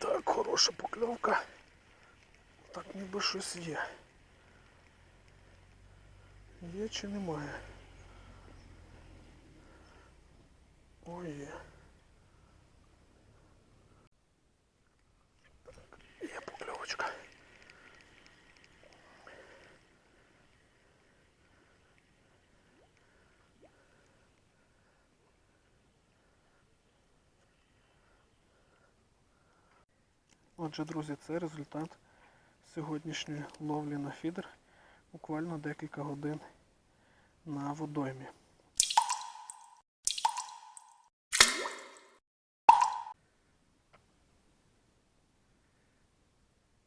Так, хороша покльовка. Так ніби щось є. Є чи немає? Ой, є. Так, є покльовочка. Отже, друзі, це результат сьогоднішньої ловлі на фідер. Буквально декілька годин на водоймі.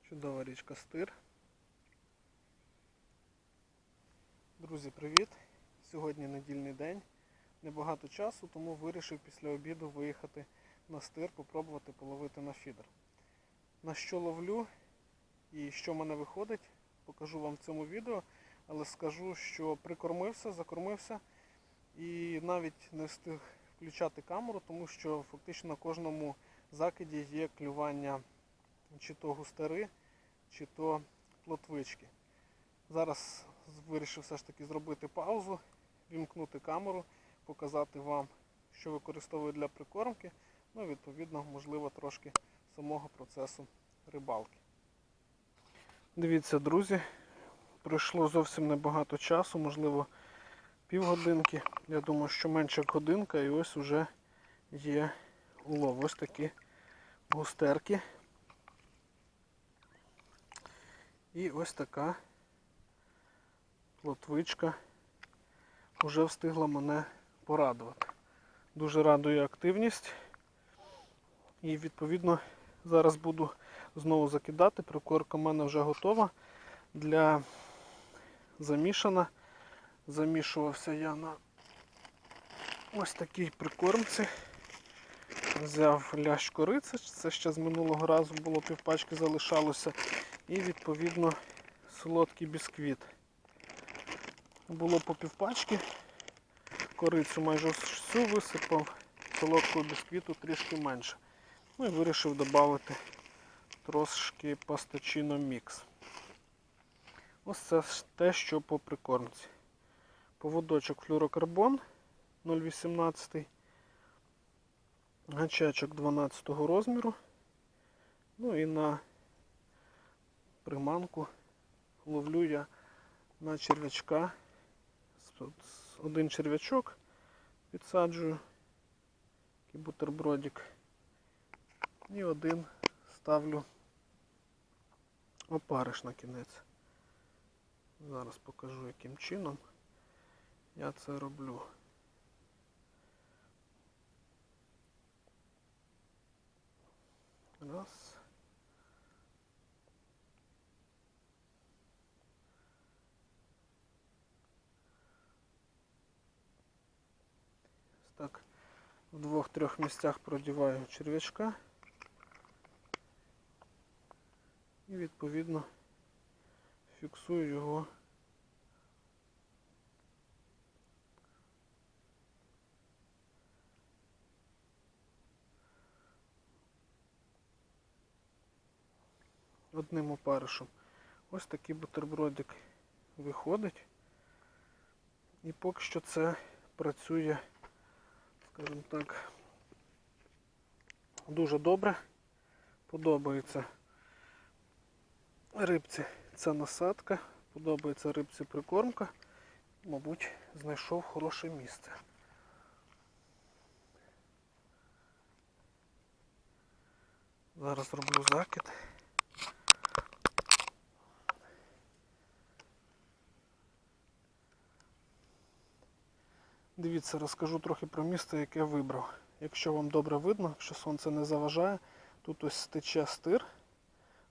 Чудова річка Стир. Друзі, привіт! Сьогодні недільний день. Небагато часу, тому вирішив після обіду виїхати на стир, попробувати половити на фідер. На що ловлю і що в мене виходить, покажу вам в цьому відео, але скажу, що прикормився, закормився і навіть не встиг включати камеру, тому що фактично на кожному закиді є клювання чи то густари, чи то плотвички. Зараз вирішив все ж таки зробити паузу, вімкнути камеру, показати вам, що використовую для прикормки, ну відповідно, можливо, трошки самого процесу рибалки. Дивіться, друзі, пройшло зовсім небагато часу, можливо, півгодинки. Я думаю, що менше годинка і ось уже є улов. Ось такі густерки. І ось така плотвичка вже встигла мене порадувати. Дуже радує активність. І відповідно зараз буду знову закидати. Прикорка в мене вже готова для замішана. Замішувався я на ось такій прикормці. Взяв лящ кориці, це ще з минулого разу було півпачки залишалося. І відповідно солодкий бісквіт. Було по півпачки, корицю майже всю висипав, солодкого бісквіту трішки менше. Ну і вирішив додати трошки пастачино мікс. Ось це те, що по прикормці. Поводочок флюрокарбон 0,18. Гачачок 12 розміру. Ну і на приманку ловлю я на черв'ячка. Один черв'ячок підсаджую, такий бутербродик. І один ставлю опариш на кінець. Зараз покажу яким чином я це роблю. Раз. Так, в двох-трьох місцях продіваю черв'ячка. І відповідно фіксую його одним опаришем. Ось такий бутербродик виходить. І поки що це працює, скажімо так, дуже добре. Подобається рибці ця насадка, подобається рибці прикормка. Мабуть, знайшов хороше місце. Зараз роблю закид. Дивіться, розкажу трохи про місце, яке вибрав. Якщо вам добре видно, якщо сонце не заважає, тут ось тече стир,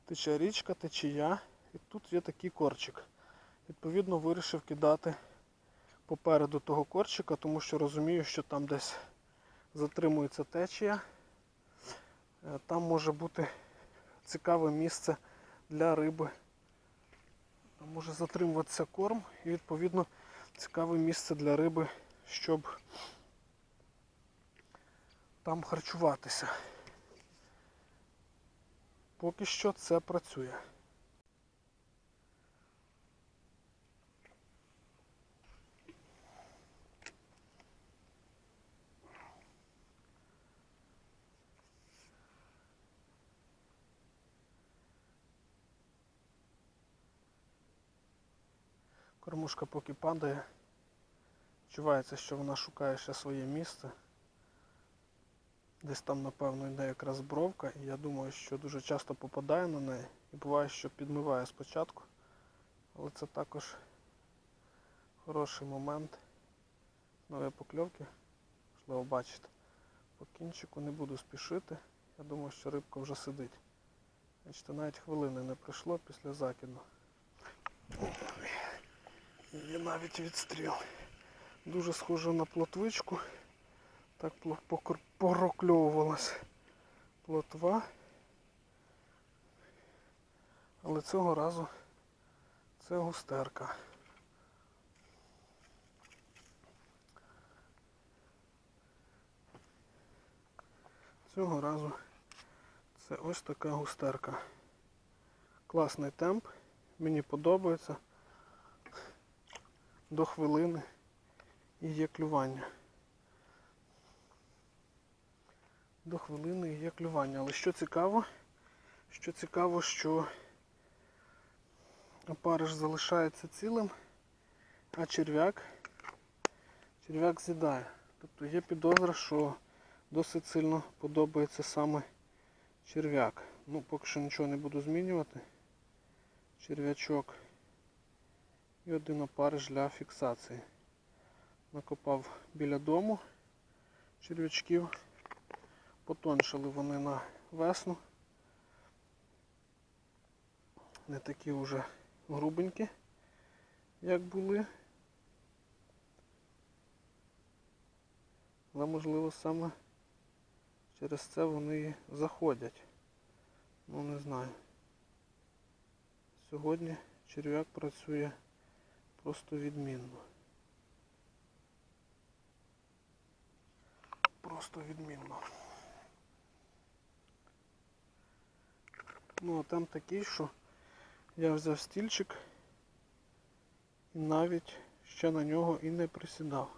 тече річка, течія, і тут є такий корчик. Відповідно, вирішив кидати попереду того корчика, тому що розумію, що там десь затримується течія. Е, Там може бути цікаве місце для риби. Там може затримуватися корм і відповідно цікаве місце для риби щоб там харчуватися. Поки що це працює. Кормушка поки падає. Відчувається, що вона шукає ще своє місце. Десь там, напевно, йде якраз бровка, і я думаю, що дуже часто попадає на неї. І буває, що підмиває спочатку. Але це також хороший момент нової покльовки. Можливо, бачите. По кінчику не буду спішити. Я думаю, що рибка вже сидить. Бачите, навіть хвилини не пройшло після закиду. Є навіть відстріл. Дуже схоже на плотвичку. Так порокльовувалась плотва. Але цього разу це густерка. Цього разу це ось така густерка. Класний темп, мені подобається. До хвилини і є клювання. До хвилини є клювання. Але що цікаво, що цікаво, що опариш залишається цілим, а черв'як, черв'як з'їдає. Тобто є підозра, що досить сильно подобається саме черв'як. Ну, поки що нічого не буду змінювати. Черв'ячок і один опариш для фіксації. Накопав біля дому черв'ячків. Потоншили вони на весну. Не такі вже грубенькі, як були. Але можливо саме через це вони заходять. Ну не знаю. Сьогодні черв'як працює просто відмінно. Просто відмінно. Ну а там такий, що я взяв стільчик і навіть ще на нього і не присідав.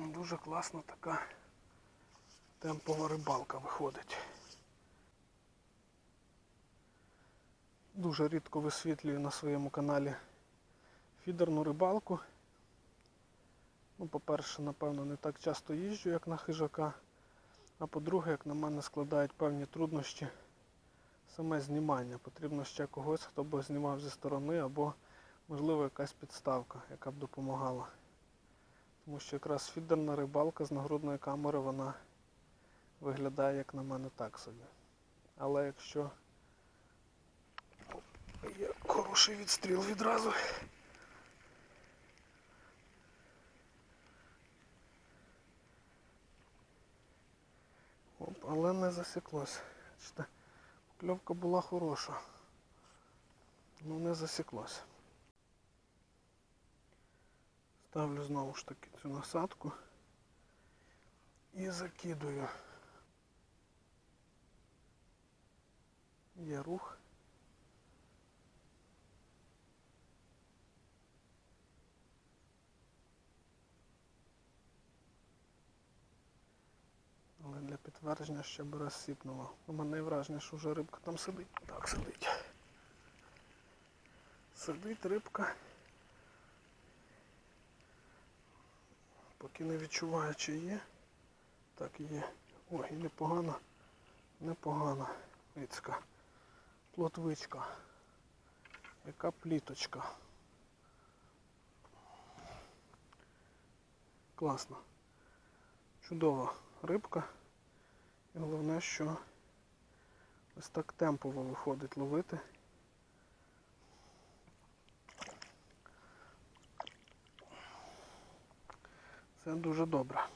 Ну, Дуже класна така темпова рибалка виходить. Дуже рідко висвітлюю на своєму каналі фідерну рибалку. Ну, по-перше, напевно, не так часто їжджу, як на хижака. А по-друге, як на мене складають певні труднощі саме знімання. Потрібно ще когось, хто б знімав зі сторони, або, можливо, якась підставка, яка б допомагала. Тому що якраз фідерна рибалка з нагрудної камери вона виглядає, як на мене, так собі. Але якщо є хороший відстріл відразу. Оп, але не засіклось. Кльовка була хороша. Ну не засіклось. Ставлю знову ж таки цю насадку і закидую. Є рух. Але для підтвердження ще б розсіпнуло. У мене враження, що вже рибка там сидить. Так, сидить. Сидить рибка. Поки не відчуваю, чи є. Так є. Ой, непогана, непогана вицька. Плотвичка. Яка пліточка. Класно. Чудова рибка. І головне, що ось так темпово виходить ловити. Це дуже добре.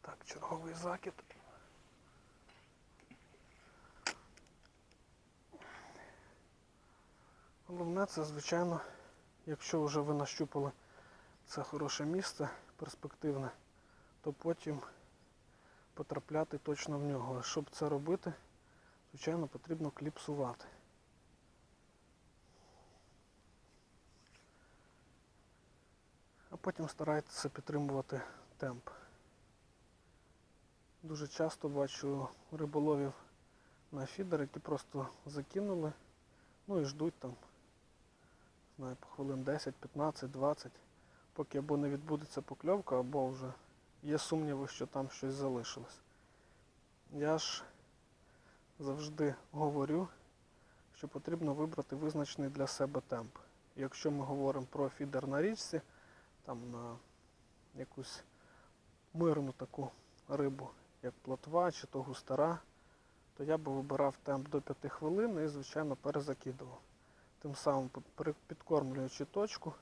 Так, черговий закид. Головне це, звичайно, якщо вже ви нащупали це хороше місце, перспективне, то потім потрапляти точно в нього. Щоб це робити, звичайно, потрібно кліпсувати. Потім старайтеся підтримувати темп. Дуже часто бачу риболовів на фідер, які просто закинули, ну і ждуть там, знаю, по хвилин 10, 15, 20, поки або не відбудеться покльовка, або вже є сумніви, що там щось залишилось. Я ж завжди говорю, що потрібно вибрати визначений для себе темп. Якщо ми говоримо про фідер на річці, там на якусь мирну таку рибу, як плотва чи то густара, то я би вибирав темп до 5 хвилин і, звичайно, перезакидував. Тим самим підкормлюючи точку,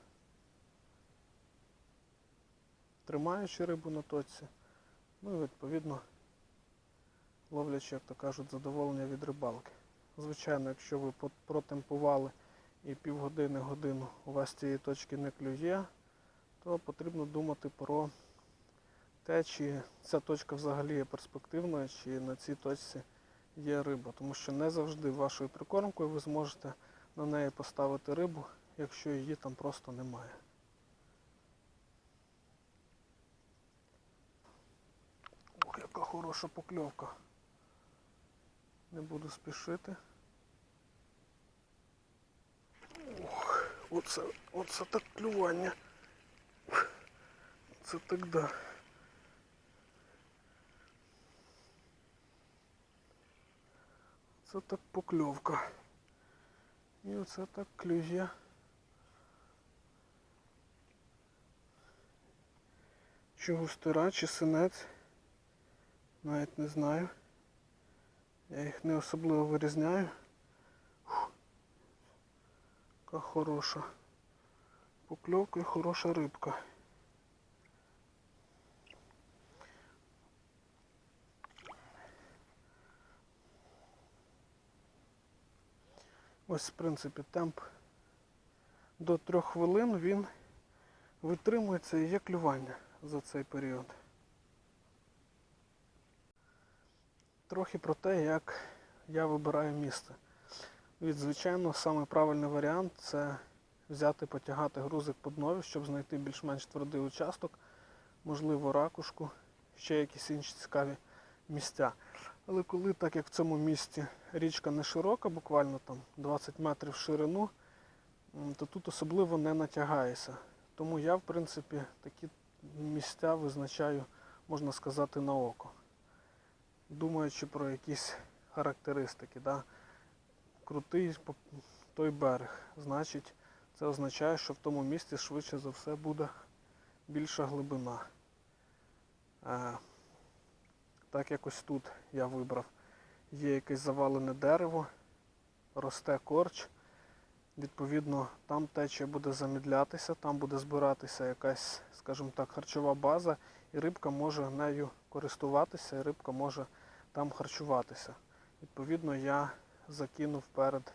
тримаючи рибу на точці, ну і відповідно ловлячи, як то кажуть, задоволення від рибалки. Звичайно, якщо ви протемпували і півгодини годину у вас цієї точки не клює, то потрібно думати про те, чи ця точка взагалі є перспективною, чи на цій точці є риба. Тому що не завжди вашою прикормкою ви зможете на неї поставити рибу, якщо її там просто немає. Ох, яка хороша покльовка. Не буду спішити. Ох, оце, оце так клювання. Це так да. Це так покльовка. І оце так клює. Чи густира, чи синець. Навіть не знаю. Я їх не особливо вирізняю. Фух. Яка хороша. Покльовка хороша рибка. Ось, в принципі, темп до трьох хвилин він витримується і є клювання за цей період. Трохи про те, як я вибираю місце. Від, звичайно, самий варіант це взяти, потягати грузик по днові, щоб знайти більш-менш твердий участок, можливо, ракушку, ще якісь інші цікаві місця. Але коли, так як в цьому місці річка не широка, буквально там 20 метрів в ширину, то тут особливо не натягаєшся. Тому я, в принципі, такі місця визначаю, можна сказати, на око. Думаючи про якісь характеристики. Да? Крутий той берег. Значить, це означає, що в тому місці швидше за все буде більша глибина. Е, так якось тут я вибрав. Є якесь завалене дерево, росте корч. Відповідно, там течія буде замідлятися, там буде збиратися якась, скажімо так, харчова база, і рибка може нею користуватися, і рибка може там харчуватися. Відповідно, я закинув перед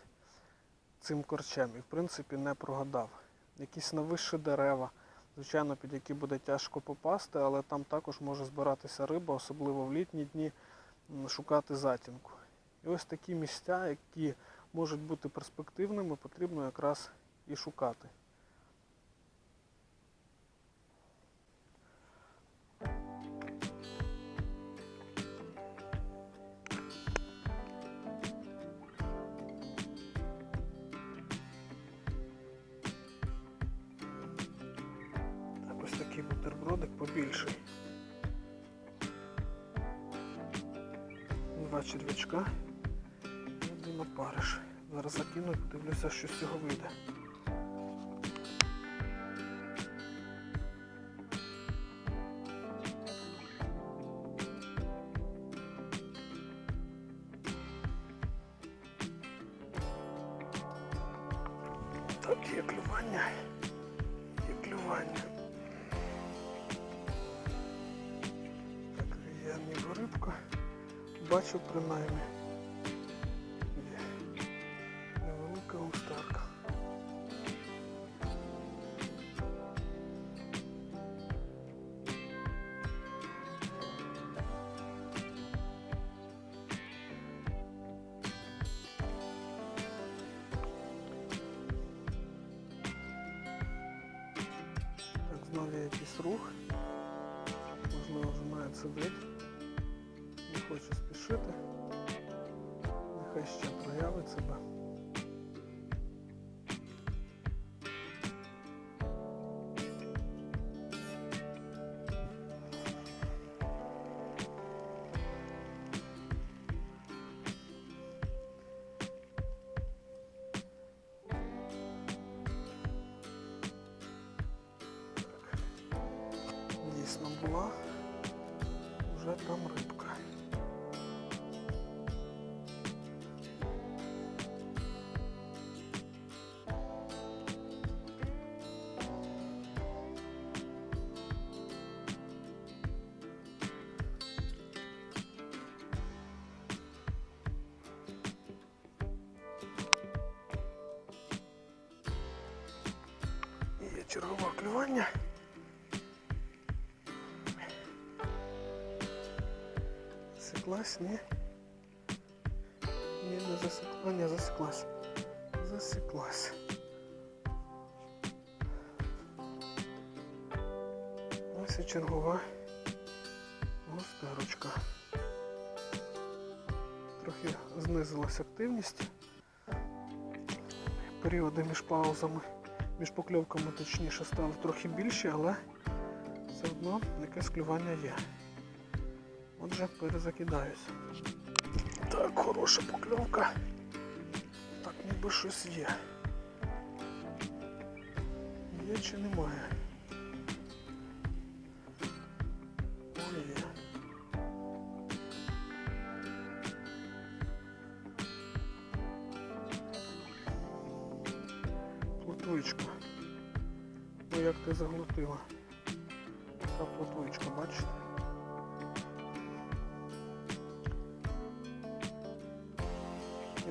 цим корчем і в принципі не прогадав. Якісь навищі дерева, звичайно, під які буде тяжко попасти, але там також може збиратися риба, особливо в літні дні, шукати затінку. І ось такі місця, які можуть бути перспективними, потрібно якраз і шукати. Такий бутербродик побільший. Два черв'ячка і один опариш. Зараз закину і подивлюся, що з цього вийде. Бачу принаймні. Чергове. Засеклась, ні? Ні, не засекла, не засеклась. Засеклась. Ось чергова густерочка. Трохи знизилась активність. Періоди між паузами, між покльовками точніше стало трохи більше, але все одно якесь клювання є. Отже, перезакидаюсь. Так, хороша покльовка. Так, ніби щось є. Є чи немає?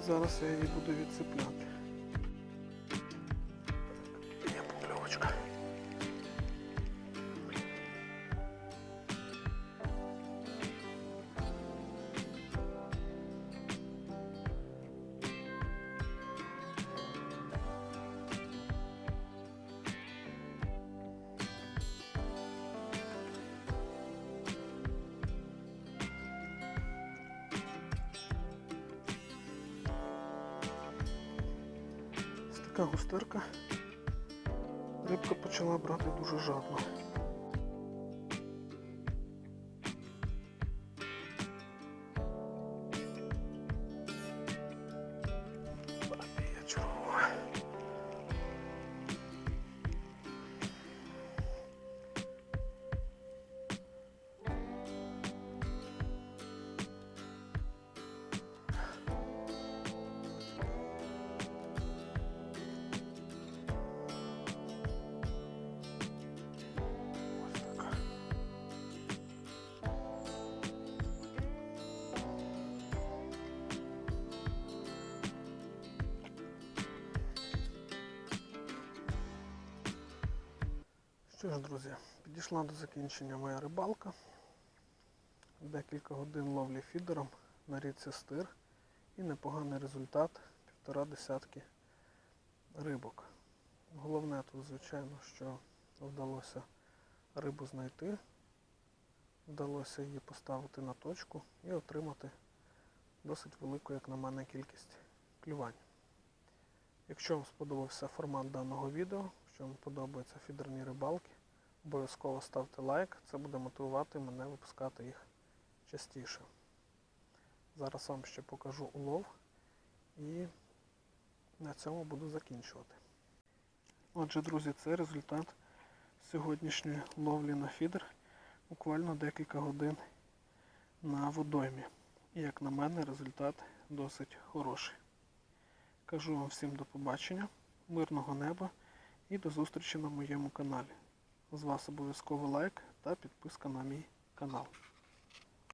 Зараз я її буду відцепляти. Ось. Рибка почала брати дуже жадно. Що ж, друзі, підійшла до закінчення моя рибалка. Декілька годин ловлі фідером на річці стир і непоганий результат півтора десятки рибок. Головне тут, звичайно, що вдалося рибу знайти, вдалося її поставити на точку і отримати досить велику, як на мене, кількість клювань. Якщо вам сподобався формат даного відео, якщо вам подобаються фідерні рибалки, обов'язково ставте лайк, це буде мотивувати мене випускати їх частіше. Зараз вам ще покажу улов і на цьому буду закінчувати. Отже, друзі, це результат сьогоднішньої ловлі на фідер. Буквально декілька годин на водоймі. І як на мене, результат досить хороший. Кажу вам всім до побачення. мирного неба і до зустрічі на моєму каналі. З вас обов'язково лайк та підписка на мій канал.